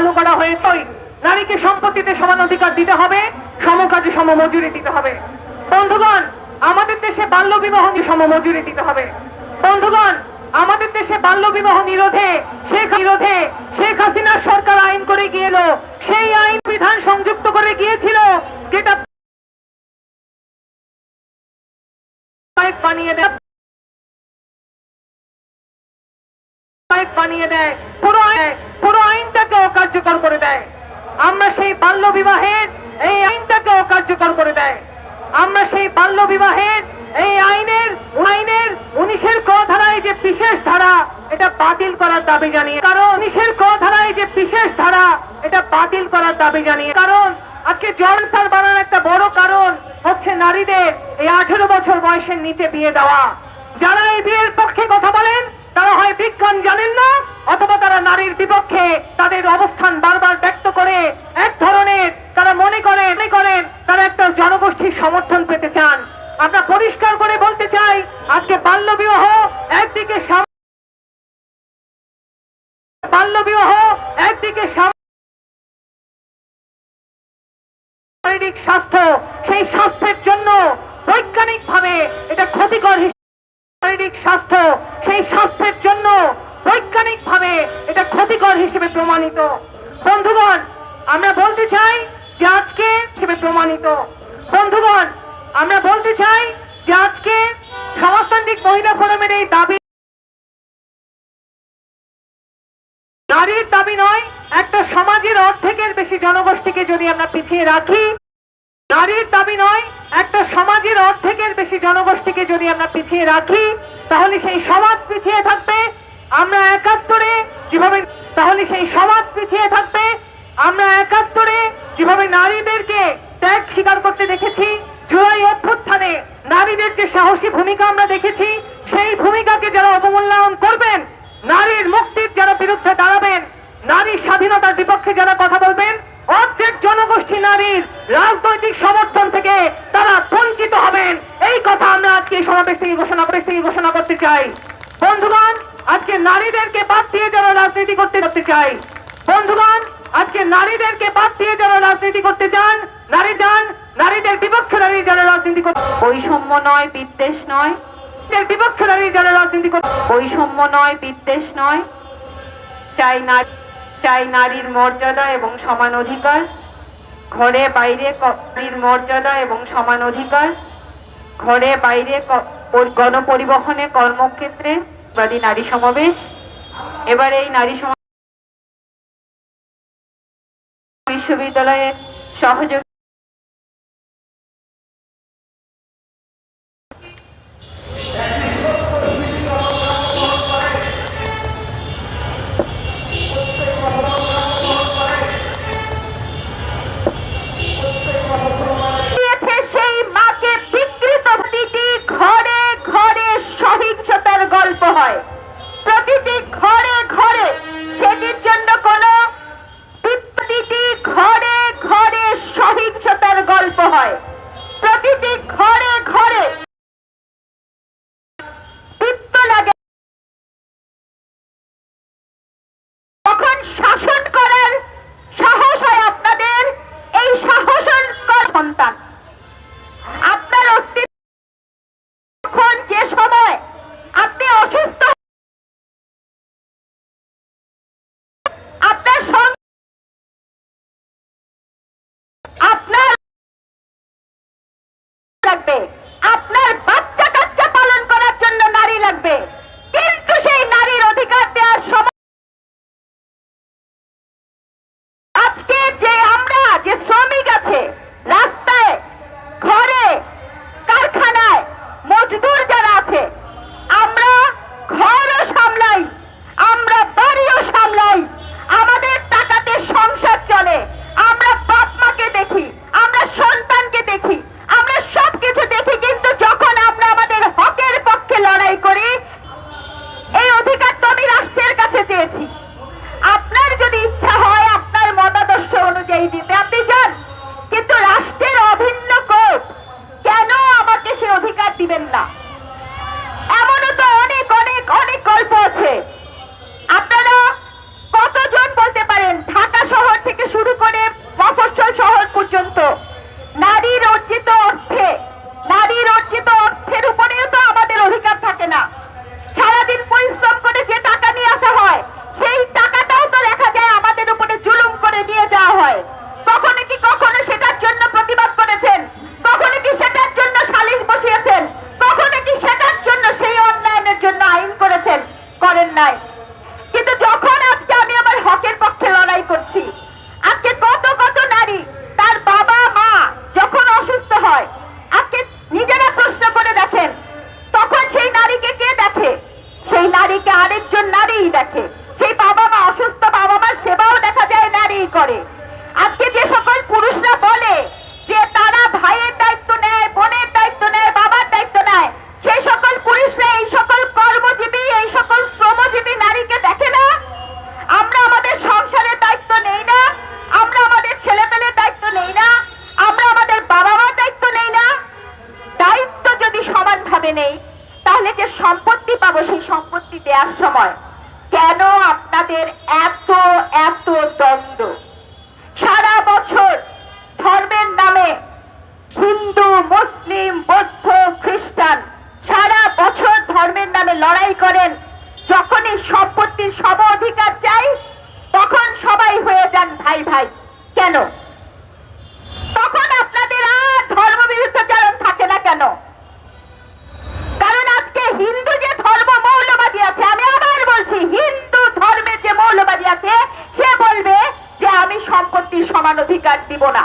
চালু করা হয়েছে। নারীকে সম্পত্তিতে সমান অধিকার দিতে হবে, সমকাজে সম মজুরি দিতে হবে। বন্ধুগণ, আমাদের দেশে বাল্য বিবাহ নিয়ে সম মজুরি দিতে হবে। বন্ধুগণ, আমাদের দেশে বাল্য বিবাহ নিরোধে, শেখ নিরোধে, শেখ হাসিনার সরকার আইন করে গিয়েল, সেই আইন বিধান সংযুক্ত করে গিয়েছিল, যেটা বানিয়ে দেয়। আইন বানিয়ে দেয়। পুরো আইন- পুরো আইনটাকে অকার্যকর করে দেয়। আমরা সেই বাল্য বিবাহের এই আইনটাকে অকার্যকর করে দেয়। আমরা সেই বাল্য বিবাহের এই আইনের আইনের উনিশের ক ধারায় যে বিশেষ ধারা, এটা বাতিল করার দাবি জানিয়ে কারণ উনিশের ক ধারায় যে বিশেষ ধারা, এটা বাতিল করার দাবি জানিয়ে কারণ আজকে জন সার বানানোর একটা বড় কারণ হচ্ছে নারীদের এই আঠেরো বছর বয়সের নিচে বিয়ে দেওয়া। যারা এই বিয়ের পক্ষে কথা বলেন তারা হয় বিজ্ঞান জানেন না? অথবা তারা নারীর বিপক্ষে তাদের অবস্থান বারবার ব্যক্ত করে, এক ধরনের তারা মনে করেন মনে করেন তারা একটা জনগোষ্ঠীর সমর্থন পেতে চান। আমরা পরিষ্কার করে বলতে চাই, আজকে বাল্য বিবাহ একদিকে বাল্য বিবাহ একদিকে শারীরিক স্বাস্থ্য, সেই স্বাস্থ্যের জন্য বৈজ্ঞানিক ভাবে এটা ক্ষতিকর শারীরিক স্বাস্থ্য, সেই স্বাস্থ্যের জন্য বৈজ্ঞানিক ভাবে এটা ক্ষতিকর হিসেবে প্রমাণিত। বন্ধুগণ, আমরা বলতে চাই যে আজকে হিসেবে প্রমাণিত। বন্ধুগণ, আমরা বলতে চাই যে আজকে সমাজতান্ত্রিক মহিলা ফোরামের এই দাবি নারীর দাবি নয়, একটা সমাজের অর্ধেকের বেশি জনগোষ্ঠীকে যদি আমরা পিছিয়ে রাখি নারীর দাবি নয়, একটা সমাজের অর্ধেকের বেশি জনগোষ্ঠীকে যদি আমরা পিছিয়ে রাখি, তাহলে সেই সমাজ পিছিয়ে থাকবে। আমরা একাত্তরে যেভাবে, তাহলে সেই সমাজ পিছিয়ে থাকবে। আমরা একাত্তরে যেভাবে নারীদেরকে ত্যাগ স্বীকার করতে দেখেছি, জুলাই অভ্যুত্থানে নারীদের যে সাহসী ভূমিকা আমরা দেখেছি, সেই ভূমিকাকে যারা অবমূল্যায়ন করবেন, নারীর মুক্তির যারা বিরুদ্ধে দাঁড়াবেন নারীর স্বাধীনতার বিপক্ষে যারা কথা বলবেন অর্ধেক জনগোষ্ঠী নারীর রাজনৈতিক সমর্থন থেকে তারা বঞ্চিত হবেন। এই কথা আমরা আজকে এই সমাবেশ থেকে ঘোষণা করে থেকে ঘোষণা করতে চাই। বন্ধুগণ, আজকে নারীদেরকে বাদ দিয়ে যারা রাজনীতি করতে করতে চাই বন্ধুগণ, আজকে নারীদেরকে বাদ দিয়ে যারা রাজনীতি করতে চান, নারী চান, নারীদের বিপক্ষে দাঁড়িয়ে যারা রাজনীতি করতে বৈষম্য নয়, বিদ্বেষ নয়। বিপক্ষে দাঁড়িয়ে যারা রাজনীতি করতে বৈষম্য নয়, বিদ্বেষ নয়। চাই না চাই নারীর মর্যাদা এবং সমান অধিকার। ঘরে বাইরে নারীর মর্যাদা এবং সমান অধিকার। ঘরে বাইরে গণপরিবহনে কর্মক্ষেত্রে বাদী নারী সমাবেশ। এবার এই নারী সমাবেশ বিশ্ববিদ্যালয়ে সহযোগী মজদুর যারা আছে সম্পত্তি পাবো, সেই সম্পত্তি দেওয়ার সময়। কেন আপনাদের এত এত দ্বন্দ্ব? সারা বছর ধর্মের নামে হিন্দু, মুসলিম, বৌদ্ধ, খ্রিস্টান সারা বছর ধর্মের নামে লড়াই করেন। যখনই সম্পত্তির সম অধিকার চাই, তখন সবাই হয়ে যান ভাই ভাই। কেন? দিব না।